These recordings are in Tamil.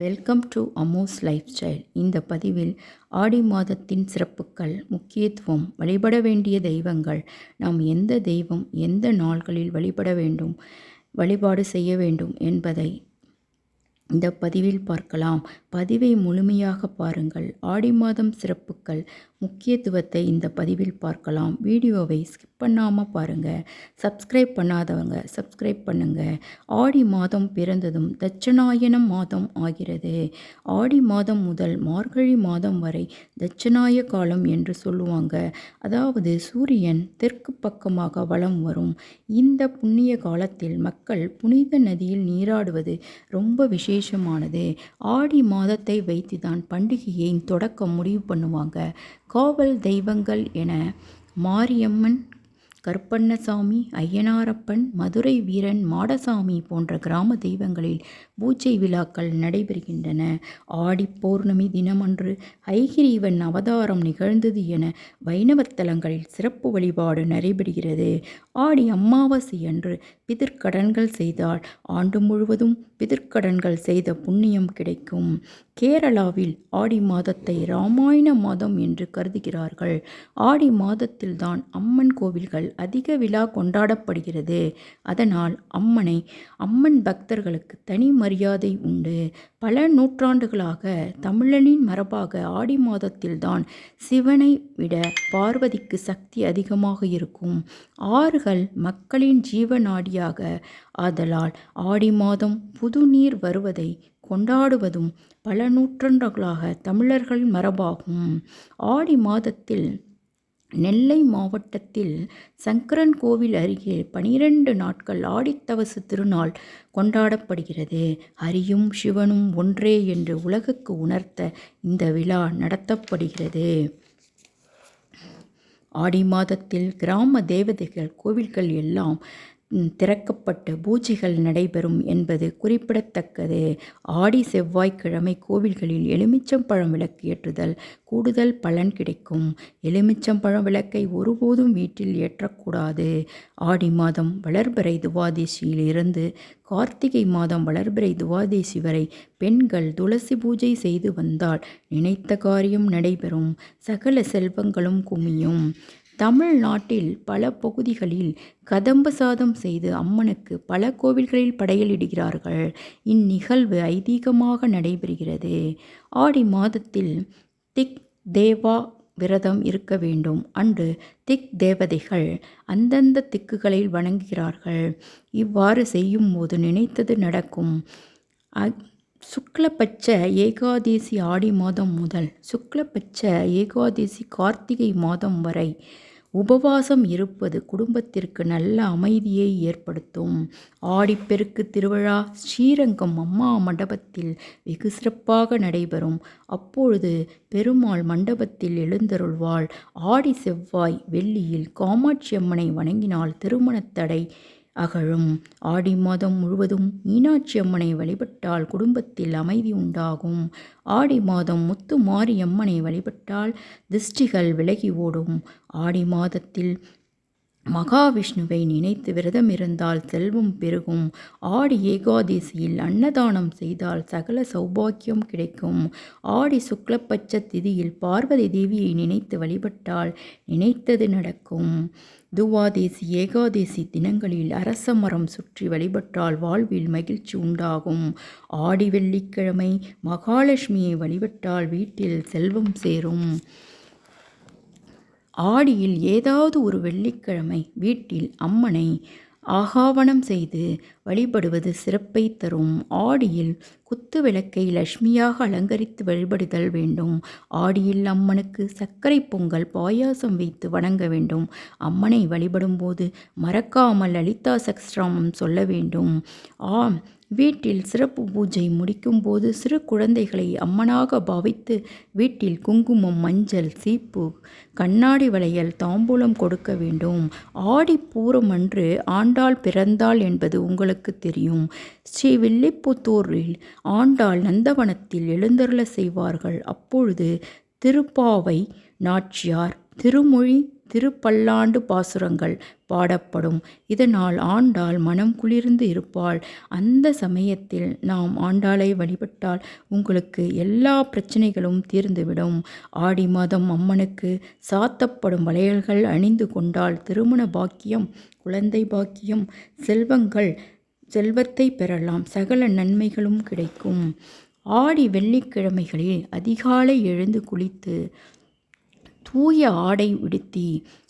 Welcome to Amos life style இந்த பதிவில் ஆடி மாதத்தின் சிறப்புகள் முக்கியத்துவம் வழிபட வேண்டிய தெய்வங்கள் நாம் எந்த தெய்வம் எந்த நாள்களில் வழிபட வேண்டும் வழிபாடு செய்ய வேண்டும் என்பதை இந்த பதிவில் பார்க்கலாம். பதிவை முழுமையாக பாருங்கள். ஆடி மாதம் சிறப்புகள் முக்கியத்துவத்தை இந்த பதிவில் பார்க்கலாம். வீடியோவை ஸ்கிப் பண்ணாமல் பாருங்கள் சப்ஸ்கிரைப் பண்ணாதவங்க சப்ஸ்கிரைப் பண்ணுங்கள் ஆடி மாதம் பிறந்ததும் தட்சணாயனம் மாதம் ஆகிறது. ஆடி மாதம் முதல் மார்கழி மாதம் வரை தட்சணாய காலம் என்று சொல்லுவாங்க. அதாவது சூரியன் தெற்கு பக்கமாக வலம் வரும். இந்த புண்ணிய காலத்தில் மக்கள் புனித நதியில் நீராடுவது ரொம்ப விசேஷமானது. ஆடி மாதத்தை வைத்து தான் பண்டிகையின் தொடக்கம் முடிவு பண்ணுவாங்க. காவல் தெய்வங்கள் என மாரியம்மன் கருப்பண்ணசாமி ஐயனாரப்பன் மதுரை வீரன் மாடசாமி போன்ற கிராம தெய்வங்களில் பூஜை விழாக்கள் நடைபெறுகின்றன. ஆடி பௌர்ணமி தினமன்று ஐகிரீவன் அவதாரம் நிகழ்ந்தது என வைணவத்தலங்களில் சிறப்பு வழிபாடு நடைபெறுகிறது. ஆடி அமாவாசை அன்று பிதிர்க்கடன்கள் செய்தால் ஆண்டு முழுவதும் பிதிர்க்கடன்கள் செய்த புண்ணியம் கிடைக்கும். கேரளாவில் ஆடி மாதத்தை ராமாயண மாதம் என்று கருதுகிறார்கள். ஆடி மாதத்தில்தான் அம்மன் கோவில்கள் அதிக விழா கொண்டாடப்படுகிறது. அதனால் அம்மனை அம்மன் பக்தர்களுக்கு தனி மரியாதை உண்டு. பல நூற்றாண்டுகளாக தமிழனின் மரபாக ஆடி மாதத்தில்தான் சிவனை விட பார்வதிக்கு சக்தி அதிகமாக இருக்கும். ஆறுகள் மக்களின் ஜீவநாடியாக ஆதலால் ஆடி மாதம் புது நீர் வருவதை கொண்டாடுவதும் பல நூற்றாண்டுகளாக தமிழர்கள் மரபாகும். ஆடி மாதத்தில் நெல்லை மாவட்டத்தில் சங்கரன் கோவில் அருகே பனிரெண்டு நாட்கள் ஆடித்தவசு திருநாள் கொண்டாடப்படுகிறது. ஹரியும் சிவனும் ஒன்றே என்று உலகுக்கு உணர்த்த இந்த விழா நடத்தப்படுகிறது. ஆடி மாதத்தில் கிராம தேவதைகள் கோவில்கள் எல்லாம் திறக்கப்பட்டு பூஜைகள் நடைபெறும் என்பது குறிப்பிடத்தக்கது. ஆடி செவ்வாய்க்கிழமை கோவில்களில் எலுமிச்சம்பழம் விளக்கு ஏற்றுதல் கூடுதல் பலன் கிடைக்கும். எலுமிச்சம்பழம் விளக்கை ஒருபோதும் வீட்டில் ஏற்றக்கூடாது. ஆடி மாதம் வளர்பிறை துவாதேசியிலிருந்து கார்த்திகை மாதம் வளர்பிறை துவாதேசி வரை பெண்கள் துளசி பூஜை செய்து வந்தால் நினைத்த காரியம் நடைபெறும். சகல செல்வங்களும் குமியும். தமிழ்நாட்டில் பல பகுதிகளில் கதம்ப சாதம் செய்து அம்மனுக்கு பல கோவில்களில் படையலிடுகிறார்கள். இந்நிகழ்வு ஐதீகமாக நடைபெறுகிறது. ஆடி மாதத்தில் திக் தேவா விரதம் இருக்க வேண்டும். அன்று திக் தேவதைகள் அந்தந்த திக்குகளில் வணங்குகிறார்கள். இவ்வாறு செய்யும் போது நினைத்தது நடக்கும். சுக்லபட்ச ஏகாதேசி ஆடி மாதம் முதல் சுக்லபட்ச ஏகாதேசி கார்த்திகை மாதம் வரை உபவாசம் இருப்பது குடும்பத்திற்கு நல்ல அமைதியை ஏற்படுத்தும். ஆடிப்பெருக்கு திருவிழா ஸ்ரீரங்கம் அம்மா மண்டபத்தில் வெகு சிறப்பாக நடைபெறும். அப்பொழுது பெருமாள் மண்டபத்தில் எழுந்தருள்வாள். ஆடி செவ்வாய் வெள்ளியில் காமாட்சி அம்மனை வணங்கினால் திருமணத்தடை அகழும் ஆடி மாதம் முழுவதும் மீனாட்சி அம்மனை வழிபட்டால் குடும்பத்தில் அமைதி உண்டாகும். ஆடி மாதம் முத்து மாரியம்மனை வழிபட்டால் திருஷ்டிகள் விலகி ஓடும். ஆடி மாதத்தில் மகாவிஷ்ணுவை நினைத்து விரதம் இருந்தால் செல்வம் பெருகும். ஆடி ஏகாதசியில் அன்னதானம் செய்தால் சகல சௌபாக்கியம் கிடைக்கும். ஆடி சுக்லபட்ச திதியில் பார்வதி தேவியை நினைத்து வழிபட்டால் நினைத்தது நடக்கும். துவாதேசி ஏகாதேசி தினங்களில் அரச மரம் சுற்றி வழிபட்டால் வாழ்வில் மகிழ்ச்சி உண்டாகும். ஆடி வெள்ளிக்கிழமை மகாலட்சுமியை வழிபட்டால் வீட்டில் செல்வம் சேரும். ஆடியில் ஏதாவது ஒரு வெள்ளிக்கிழமை வீட்டில் அம்மனை ஆகாவனம் செய்து வழிபடுவது சிறப்பை தரும். ஆடியில் குத்து விளக்கை லட்சுமியாக அலங்கரித்து வழிபடுதல் வேண்டும். ஆடியில் அம்மனுக்கு சர்க்கரை பொங்கல் பாயாசம் வைத்து வணங்க வேண்டும். அம்மனை வழிபடும்போது மறக்காமல் லலிதா சக்ஸ்ராமம் சொல்ல வேண்டும். ஆம் வீட்டில் சிறப்பு பூஜை முடிக்கும் போது சிறு குழந்தைகளை அம்மனாக பாவித்து வீட்டில் குங்குமம் மஞ்சள் சீப்பு கண்ணாடி வளையல் தாம்பூலம் கொடுக்க வேண்டும். ஆடிப்பூரம் அன்று ஆண்டாள் பிறந்தாள் என்பது உங்களுக்கு தெரியும். ஸ்ரீ வில்லிப்புத்தூரில் ஆண்டாள் நந்தவனத்தில் எழுந்தருள செய்வார்கள். அப்பொழுது திருப்பாவை நாச்சியார் திருமொழி திருப்பல்லாண்டு பாசுரங்கள் பாடப்படும். இதனால் ஆண்டாள் மனம் குளிர்ந்து இருப்பாள். அந்த சமயத்தில் நாம் ஆண்டாளை வழிபட்டால் உங்களுக்கு எல்லா பிரச்சனைகளும் தீர்ந்துவிடும். ஆடி மாதம் அம்மனுக்கு சாத்தப்படும் வளையல்கள் அணிந்து கொண்டால் திருமண பாக்கியம் குழந்தை பாக்கியம் செல்வங்கள் செல்வத்தை பெறலாம். சகல நன்மைகளும் கிடைக்கும். ஆடி வெள்ளிக்கிழமைகளில் அதிகாலை எழுந்து குளித்து தூய ஆடை உடுத்தி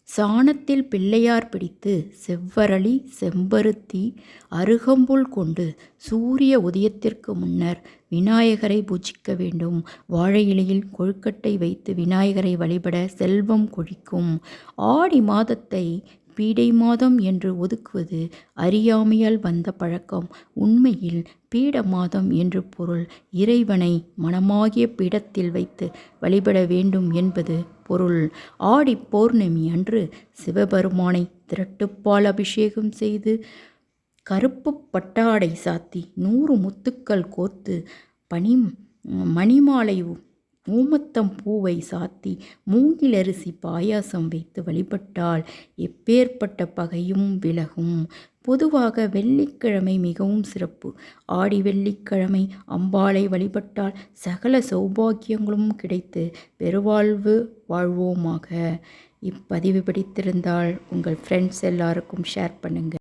சாணத்தில் பிள்ளையார் பிடித்து செவ்வரளி செம்பருத்தி அருகம்புல் கொண்டு சூரிய உதயத்திற்கு முன்னர் விநாயகரை பூஜிக்க வேண்டும். வாழை இலையில் கொழுக்கட்டை வைத்து விநாயகரை வழிபட செல்வம் கொழிக்கும். ஆடி மாதத்தை பீடை மாதம் என்று ஒதுக்குவது அறியாமையால் வந்த பழக்கம். உண்மையில் பீட மாதம் என்று பொருள் இறைவனை மனமாகிய பீடத்தில் வைத்து வழிபட வேண்டும் என்பது பொருள். ஆடி பௌர்ணமி அன்று சிவபெருமானை திரட்டுப்பால் அபிஷேகம் செய்து கருப்பு பட்டாடை சாத்தி நூறு முத்துக்கள் கோர்த்து பனி மணிமாலை மூமத்தம் பூவை சாத்தி மூங்கிலரிசி பாயாசம் வைத்து வழிபட்டால் எப்பேற்பட்ட பகையும் விலகும். பொதுவாக வெள்ளிக்கிழமை மிகவும் சிறப்பு. ஆடி வெள்ளிக்கிழமை அம்பாளை வழிபட்டால் சகல சௌபாக்கியங்களும் கிடைத்து பெருவாழ்வு வாழ்வோமாக. இப்பதிவு பிடித்திருந்தால் உங்கள் ஃப்ரெண்ட்ஸ் எல்லாருக்கும் ஷேர் பண்ணுங்கள்